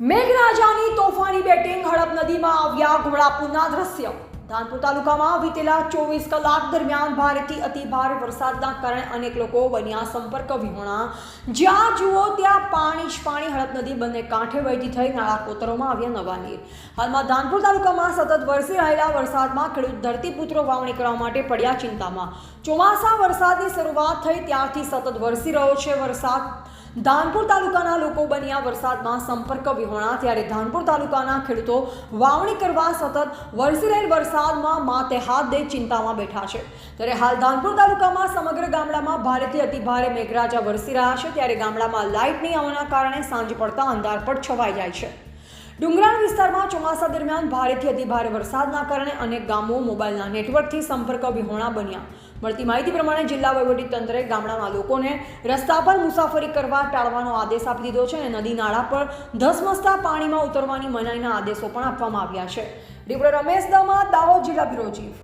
મેઘરાજાની તોફાની બેટિંગ હડપ નદીમાં આવ્યા ઘોડાપુરના દ્રશ્ય. ધાનપુર તાલુકામાં વીતેલા ચોવીસ કલાક દરમિયાન ભારેથી અતિ ભારે વરસાદના કારણે અનેક લોકો બન્યા સંપર્ક વિહોણા. જ્યાં જુઓ ત્યાં પાણી જ પાણી હડપ નદી બંને કાંઠે વહેતી થઈ નાળા કોતરોમાં આવ્યા નવા નીર. હાલમાં ધાનપુર તાલુકામાં સતત વરસી રહેલા વરસાદમાં ખેડૂત ધરતીપુત્રો વાવણી કરવા માટે પડ્યા ચિંતામાં. ચોમાસા વરસાદની શરૂઆત થઈ ત્યારથી સતત વરસી રહ્યો છે વરસાદ. ધાનપુર તાલુકાના લોકો બન્યા વરસાદમાં સંપર્ક વિહોણા ત્યારે ધાનપુર તાલુકાના ખેડૂતો વાવણી કરવા સતત વરસી રહેલ વરસાદમાં માતે હાથ દે ચિંતામાં બેઠા છે. ત્યારે હાલ ધાનપુર તાલુકામાં સમગ્ર ગામડામાં ભારેથી અતિ ભારે મેઘરાજા વરસી રહ્યા છે. ત્યારે ગામડામાં લાઇટ નહીં આવવાના કારણે સાંજ પડતા અંધારપટ છવાઈ જાય છે. ડુંગરાળ વિસ્તારમાં ચોમાસા દરમિયાન ભારેથી અતિભારે વરસાદના કારણે અનેક ગામો મોબાઈલના નેટવર્કથી સંપર્ક વિહોણા બન્યા. મળતી માહિતી પ્રમાણે જિલ્લા તંત્રે ગામડાના લોકોને રસ્તા પર મુસાફરી કરવા ટાળવાનો આદેશ આપી દીધો છે અને નદી નાળા પર ધસમસતા પાણીમાં ઉતરવાની મનાઈના આદેશો પણ આપવામાં આવ્યા છે. રિપોર્ટર રમેશ દમા દાહોદ જિલ્લા બ્યુરો ચીફ.